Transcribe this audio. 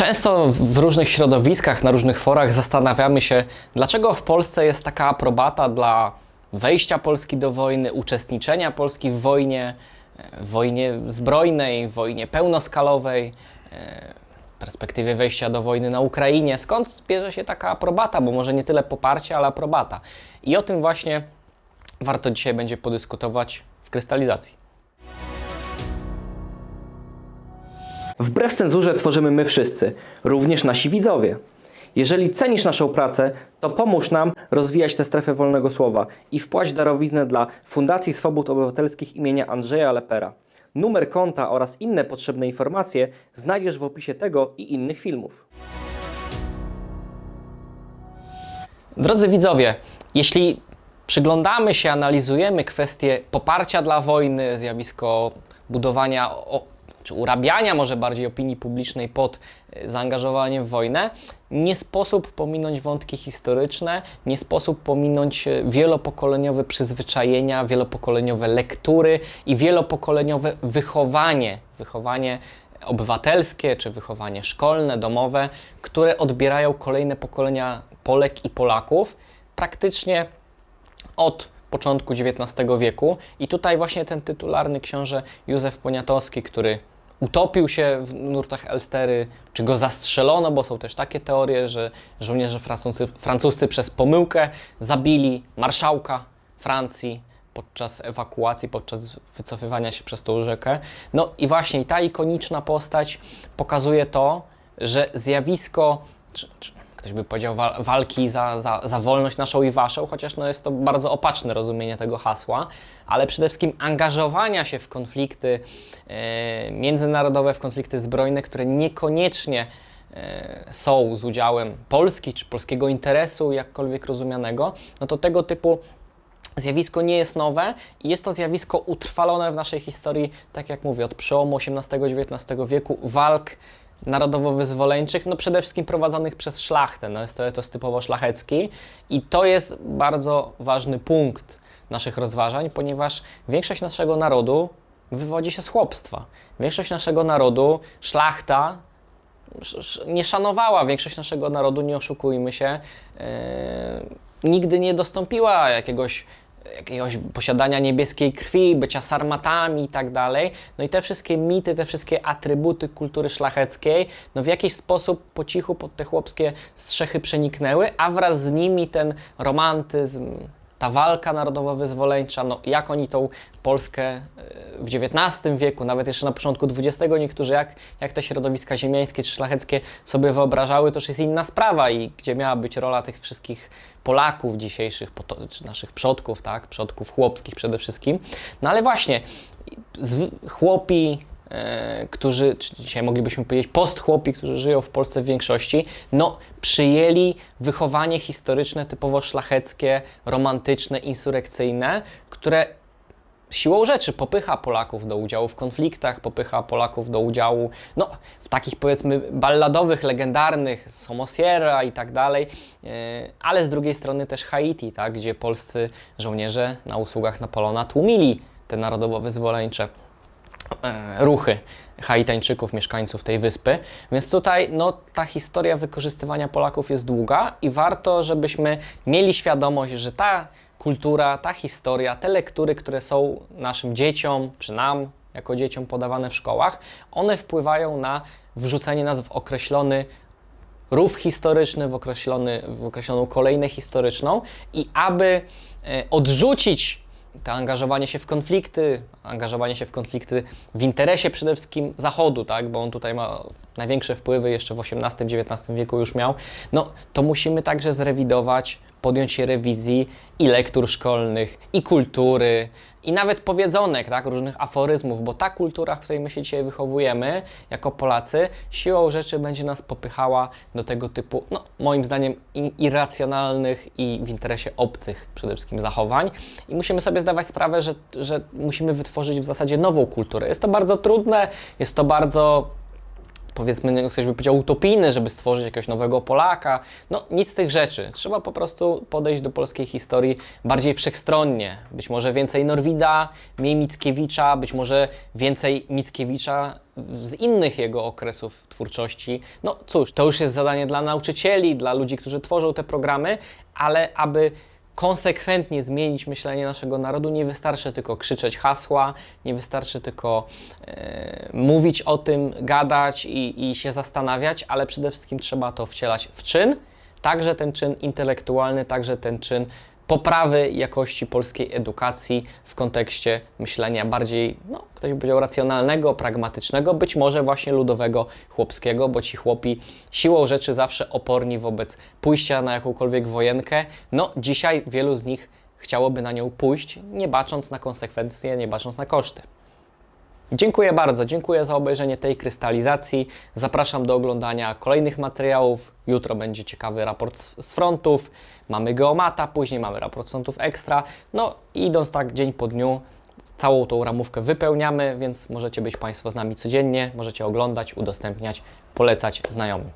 Często w różnych środowiskach, na różnych forach zastanawiamy się, dlaczego w Polsce jest taka aprobata dla wejścia Polski do wojny, uczestniczenia Polski w wojnie, e, wojnie zbrojnej, wojnie pełnoskalowej, e, perspektywie wejścia do wojny na Ukrainie. Skąd bierze się taka aprobata? Bo może nie tyle poparcie, ale aprobata. I o tym właśnie warto dzisiaj będzie podyskutować w krystalizacji. Wbrew cenzurze tworzymy my wszyscy, również nasi widzowie. Jeżeli cenisz naszą pracę, to pomóż nam rozwijać tę strefę wolnego słowa i wpłać darowiznę dla Fundacji Swobód Obywatelskich imienia Andrzeja Lepera. Numer konta oraz inne potrzebne informacje znajdziesz w opisie tego i innych filmów. Drodzy widzowie, jeśli przyglądamy się, analizujemy kwestie poparcia dla wojny, zjawisko budowania czy urabiania może bardziej opinii publicznej pod e, zaangażowaniem w wojnę, nie sposób pominąć wątki historyczne, nie sposób pominąć e, wielopokoleniowe przyzwyczajenia, wielopokoleniowe lektury i wielopokoleniowe wychowanie, wychowanie obywatelskie czy wychowanie szkolne, domowe, które odbierają kolejne pokolenia Polek i Polaków praktycznie od początku XIX wieku. I tutaj właśnie ten tytularny książę Józef Poniatowski, który utopił się w nurtach Elstery, czy go zastrzelono, bo są też takie teorie, że żołnierze francuscy, francuscy przez pomyłkę zabili marszałka Francji podczas ewakuacji, podczas wycofywania się przez tą rzekę. No i właśnie ta ikoniczna postać pokazuje to, że zjawisko, czy, czy ktoś by powiedział, wa walki za, za, za wolność naszą i waszą, chociaż no jest to bardzo opaczne rozumienie tego hasła, ale przede wszystkim angażowania się w konflikty e, międzynarodowe, w konflikty zbrojne, które niekoniecznie e, są z udziałem Polski czy polskiego interesu, jakkolwiek rozumianego, no to tego typu Zjawisko nie jest nowe i jest to zjawisko utrwalone w naszej historii, tak jak mówię, od przełomu XVIII-XIX wieku, walk narodowo-wyzwoleńczych, no przede wszystkim prowadzonych przez szlachtę, no jest to etos typowo szlachecki i to jest bardzo ważny punkt naszych rozważań, ponieważ większość naszego narodu wywodzi się z chłopstwa. Większość naszego narodu, szlachta, nie szanowała, większość naszego narodu, nie oszukujmy się, yy, nigdy nie dostąpiła jakiegoś jakiegoś posiadania niebieskiej krwi, bycia sarmatami i tak dalej. No i te wszystkie mity, te wszystkie atrybuty kultury szlacheckiej, no w jakiś sposób po cichu pod te chłopskie strzechy przeniknęły, a wraz z nimi ten romantyzm, ta walka narodowo-wyzwoleńcza, no jak oni tą Polskę e, w XIX wieku, nawet jeszcze na początku XX, niektórzy jak, jak te środowiska ziemiańskie czy szlacheckie sobie wyobrażały, to już jest inna sprawa i gdzie miała być rola tych wszystkich Polaków dzisiejszych, czy naszych przodków, tak, przodków chłopskich przede wszystkim. No ale właśnie, chłopi, którzy, czy dzisiaj moglibyśmy powiedzieć postchłopi, którzy żyją w Polsce w większości, no przyjęli wychowanie historyczne typowo szlacheckie, romantyczne, insurekcyjne, które siłą rzeczy popycha Polaków do udziału w konfliktach, popycha Polaków do udziału no, w takich powiedzmy balladowych, legendarnych, Somosiera i tak dalej, e, ale z drugiej strony też Haiti, tak, gdzie polscy żołnierze na usługach Napoleona tłumili te narodowo-wyzwoleńcze e, ruchy Haitańczyków, mieszkańców tej wyspy. Więc tutaj no, ta historia wykorzystywania Polaków jest długa i warto, żebyśmy mieli świadomość, że ta kultura, ta historia, te lektury, które są naszym dzieciom, czy nam jako dzieciom podawane w szkołach, one wpływają na wrzucenie nas w określony rów historyczny, w, określony, w określoną kolejkę historyczną i aby e, odrzucić to angażowanie się w konflikty, angażowanie się w konflikty w interesie przede wszystkim Zachodu, tak, bo on tutaj ma największe wpływy, jeszcze w XVIII-XIX wieku już miał, no to musimy także zrewidować, podjąć się rewizji i lektur szkolnych, i kultury, i nawet powiedzonek, tak, różnych aforyzmów, bo ta kultura, w której my się dzisiaj wychowujemy jako Polacy, siłą rzeczy będzie nas popychała do tego typu, no moim zdaniem, irracjonalnych i w interesie obcych przede wszystkim zachowań. I musimy sobie zdawać sprawę, że, że musimy wytworzyć w zasadzie nową kulturę. Jest to bardzo trudne, jest to bardzo powiedzmy, no, ktoś by powiedział utopijny, żeby stworzyć jakiegoś nowego Polaka. No nic z tych rzeczy. Trzeba po prostu podejść do polskiej historii bardziej wszechstronnie. Być może więcej Norwida, mniej Mickiewicza, być może więcej Mickiewicza z innych jego okresów twórczości. No cóż, to już jest zadanie dla nauczycieli, dla ludzi, którzy tworzą te programy, ale aby konsekwentnie zmienić myślenie naszego narodu, nie wystarczy tylko krzyczeć hasła, nie wystarczy tylko e, mówić o tym, gadać i, i się zastanawiać, ale przede wszystkim trzeba to wcielać w czyn, także ten czyn intelektualny, także ten czyn poprawy jakości polskiej edukacji w kontekście myślenia bardziej, no, ktoś by powiedział, racjonalnego, pragmatycznego, być może właśnie ludowego, chłopskiego, bo ci chłopi siłą rzeczy zawsze oporni wobec pójścia na jakąkolwiek wojenkę. No, dzisiaj wielu z nich chciałoby na nią pójść, nie bacząc na konsekwencje, nie bacząc na koszty. Dziękuję bardzo, dziękuję za obejrzenie tej krystalizacji. Zapraszam do oglądania kolejnych materiałów. Jutro będzie ciekawy raport z, frontów. Mamy geomata, później mamy raport z frontów ekstra. No idąc tak dzień po dniu, całą tą ramówkę wypełniamy, więc możecie być Państwo z nami codziennie, możecie oglądać, udostępniać, polecać znajomym.